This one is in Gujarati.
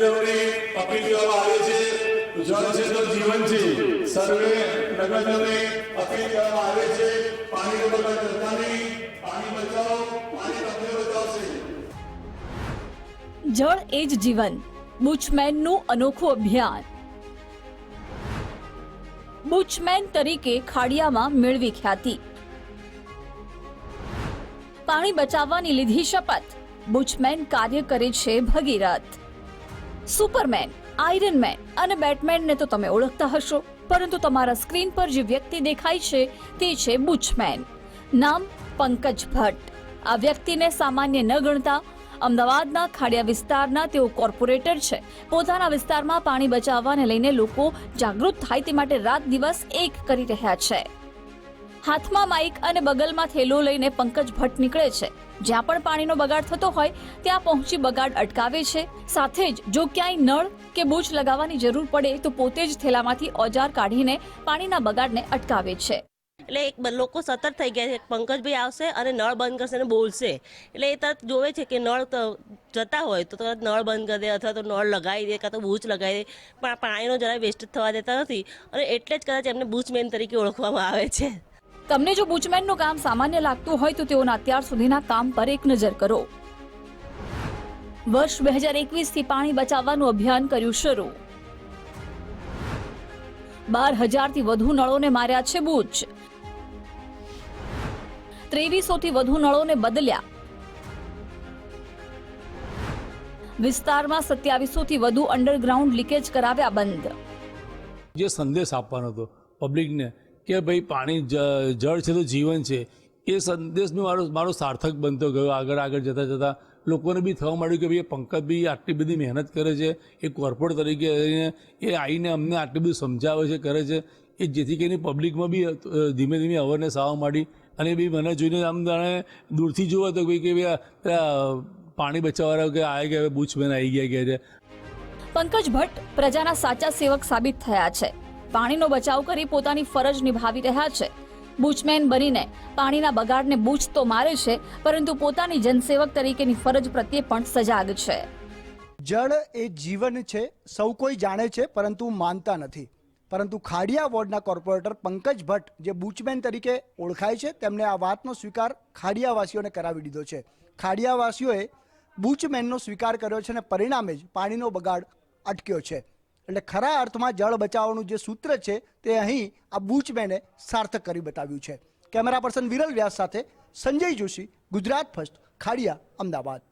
નગરજનોને અપીલ કરવામાં આવે છે. જળ છે તો જીવન છે. સર્વે નગરજનોને અપીલ કરવામાં આવે છે. પાણી બગાડ કરતા નહીં પાણી બચાવો, પાણી તમને બચાવશે. જળ એ જ જીવન. બુચમેનનું અનોખું અભિયાન. બુચમેન તરીકે ખાડિયામાં મેળવી ખ્યાતિ. પાણી બચાવવાની લીધી શપથ. બુચમેન કાર્ય કરે છે ભગીરથ. સુપરમેન આયરનમેન અને બેટમેનને તો તમે ઓળખતા હશો, પરંતુ તમારા સ્ક્રીન પર જે વ્યક્તિ દેખાય છે તે છે બુચમેન. નામ પંકજ ભટ્ટ. આ વ્યક્તિને સામાન્ય ન ગણતા અમદાવાદના ખાડિયા વિસ્તારના તેઓ કોર્પોરેટર છે. પોતાના વિસ્તારમાં પાણી બચાવવાને લઈને લોકો જાગૃત થાય તે માટે રાત દિવસ એક કરી રહ્યા છે. હાથમાં માઇક અને બગલમાં થેલો લઈને પંકજ ભટ્ટ નીકળે છે. જ્યાં પણ પાણીનો બગાડ થતો હોય, ત્યાં પહોંચી બગાડ અટકાવે છે. સાથે જ જો ક્યાંય નળ કે બૂચ લગાવવાની જરૂર પડે, તો પોતે જ થેલામાંથી ઓજાર કાઢીને પાણીના બગાડને અટકાવે છે. એટલે એક લોકો સતર્ક થઈ ગયા છે. પંકજભાઈ આવશે અને નળ બંધ કરશે અને બોલશે. એટલે એ તરત જોવે છે કે નળ જતા હોય, તો તરત નળ બંધ કરી દે અથવા તો નળ લગાવી દે કાં તો બૂચ લગાવી દે. પણ પાણીનો જરાય વેસ્ટ થવા દેતા નથી. અને એટલે જ કદાચ એમને બૂચમેન તરીકે ઓળખવામાં આવે છે. તમને જો બુચમેનનું કામ સામાન્ય લાગતું હોય તો તેઓના અત્યાર સુધીના કામ પર એક નજર કરો. વર્ષ બે હજાર એકવીસથી પાણી બચાવવાનું અભિયાન કર્યું શરૂ. બાર હજારથી વધુ નળોને માર્યા છે બૂચ. ત્રેવીસોથી વધુ નળોને બદલ્યા. વિસ્તારમાં સત્યાવીસોથી વધુ અંડરગ્રાઉન્ડ લીકેજ કરાવ્યા બંધ. જે સંદેશ આપવાનો હતો પબ્લિકને કે ભાઈ પાણી જળ છે તો જીવન છે, એ સંદેશ મારો મારો સાર્થક બનતો ગયો. આગળ આગળ જતાં જતાં લોકોને બી થવા માંડ્યું કે ભાઈ પંકજ બી આટલી બધી મહેનત કરે છે, એ કોર્પોરેટ તરીકે એ આવીને અમને આટલી બધું સમજાવે છે, કરે છે, એ જેથી કરીને પબ્લિકમાં બી ધીમે ધીમે અવેરનેસ આવવા માંડી. અને બી મને જોઈને આમ જાણે દૂરથી જોવો તો ભાઈ કે ભાઈ પાણી બચાવવાળા કે આવી ગયા બૂચમેન આવી ગયા કે છે. પંકજ ભટ્ટ પ્રજાના સાચા સેવક સાબિત થયા છે. પાણીનો બચાવ કરી પોતાની ફરજ નિભાવી રહ્યા છે. બુચમેન બનીને પાણીના બગાડને બૂચ તો મારે છે, પરંતુ પોતાની જનસેવક તરીકેની ફરજ પ્રત્યે પણ સજાગ છે. જળ એ જીવન છે, સૌ કોઈ જાણે છે, પરંતુ માનતા નથી. પરંતુ ખાડિયા વોર્ડના કોર્પોરેટર પંકજ ભટ્ટ જે બુચમેન તરીકે ઓળખાય છે તેમણે આ વાતનો સ્વીકાર ખાડિયાવાસીઓને કરાવી દીધો છે. ખાડિયાવાસીઓએ બુચમેનનો સ્વીકાર કર્યો છે અને પરિણામે જ પાણીનો બગાડ અટક્યો છે. એટલે ખરા અર્થમાં જળ બચાવવાનું જે સૂત્ર છે તે અહીં આ બુચમેને સાર્થક કરી બતાવ્યું છે. કેમેરા પર્સન વિરલ વ્યાસ સાથે સંજય જોશી, ગુજરાત ફર્સ્ટ, ખાડિયા, અમદાવાદ.